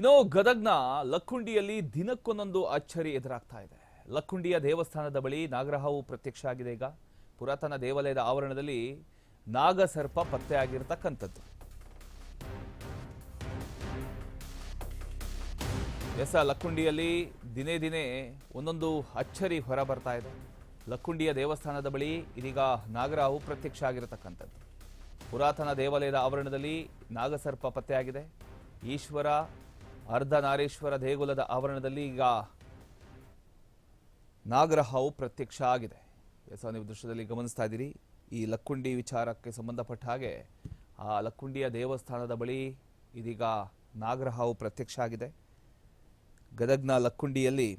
ಇನ್ನು ಗದಗ್ನ ಲಕ್ಕುಂಡಿಯಲ್ಲಿ ದಿನಕ್ಕೊಂದೊಂದು ಅಚ್ಚರಿ ಎದುರಾಗ್ತಾ ಇದೆ. ಲಕ್ಕುಂಡಿಯ ದೇವಸ್ಥಾನದ ಬಳಿ ನಾಗರಹಾವು ಪ್ರತ್ಯಕ್ಷ ಆಗಿದೆ ಈಗ. ಪುರಾತನ ದೇವಾಲಯದ ಆವರಣದಲ್ಲಿ ನಾಗಸರ್ಪ ಪತ್ತೆಯಾಗಿರ್ತಕ್ಕಂಥದ್ದು. ಎಸ್, ಲಕ್ಕುಂಡಿಯಲ್ಲಿ ದಿನೇ ದಿನೇ ಒಂದೊಂದು ಅಚ್ಚರಿ ಹೊರ ಬರ್ತಾ ಇದೆ. ಲಕ್ಕುಂಡಿಯ ದೇವಸ್ಥಾನದ ಬಳಿ ಇದೀಗ ನಾಗರಹಾವು ಪ್ರತ್ಯಕ್ಷ ಆಗಿರತಕ್ಕಂಥದ್ದು. ಪುರಾತನ ದೇವಾಲಯದ ಆವರಣದಲ್ಲಿ ನಾಗಸರ್ಪ ಪತ್ತೆಯಾಗಿದೆ. ಈಶ್ವರ ಅರ್ಧನಾರೀಶ್ವರ ದೇಗುಲದ ಆವರಣದಲ್ಲಿ ಈಗ ನಾಗರಹಾವು ಪ್ರತ್ಯಕ್ಷ ಆಗಿದೆ. ಎಸ್ ನೀವು ದೃಶ್ಯದಲ್ಲಿ ಗಮನಿಸ್ತಾ ಇದ್ದೀರಿ. ಈ ಲಕ್ಕುಂಡಿ ವಿಚಾರಕ್ಕೆ ಸಂಬಂಧಪಟ್ಟ ಹಾಗೆ ಆ ಲಕ್ಕುಂಡಿಯ ದೇವಸ್ಥಾನದ ಬಳಿ ಇದೀಗ ನಾಗರಹಾವು ಪ್ರತ್ಯಕ್ಷ ಆಗಿದೆ. ಗದಗ್ನ ಲಕ್ಕುಂಡಿಯಲ್ಲಿ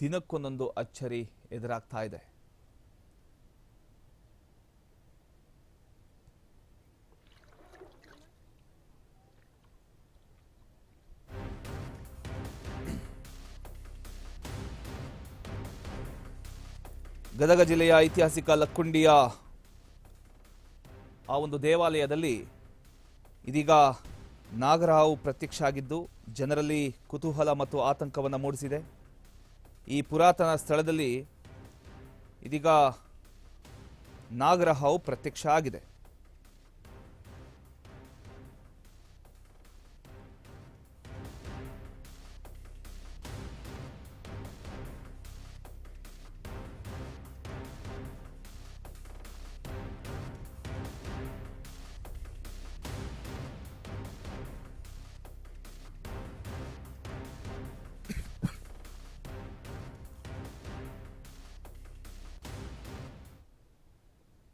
ದಿನಕ್ಕೊಂದೊಂದು ಅಚ್ಚರಿ ಎದುರಾಗ್ತಾ ಇದೆ. ಗದಗ ಜಿಲ್ಲೆಯ ಐತಿಹಾಸಿಕ ಲಕ್ಕುಂಡಿಯ ಆ ಒಂದು ದೇವಾಲಯದಲ್ಲಿ ಇದೀಗ ನಾಗರಹಾವು ಪ್ರತ್ಯಕ್ಷ ಆಗಿದ್ದು ಜನರಲ್ಲಿ ಕುತೂಹಲ ಮತ್ತು ಆತಂಕವನ್ನು ಮೂಡಿಸಿದೆ. ಈ ಪುರಾತನ ಸ್ಥಳದಲ್ಲಿ ಇದೀಗ ನಾಗರಹಾವು ಪ್ರತ್ಯಕ್ಷ ಆಗಿದೆ.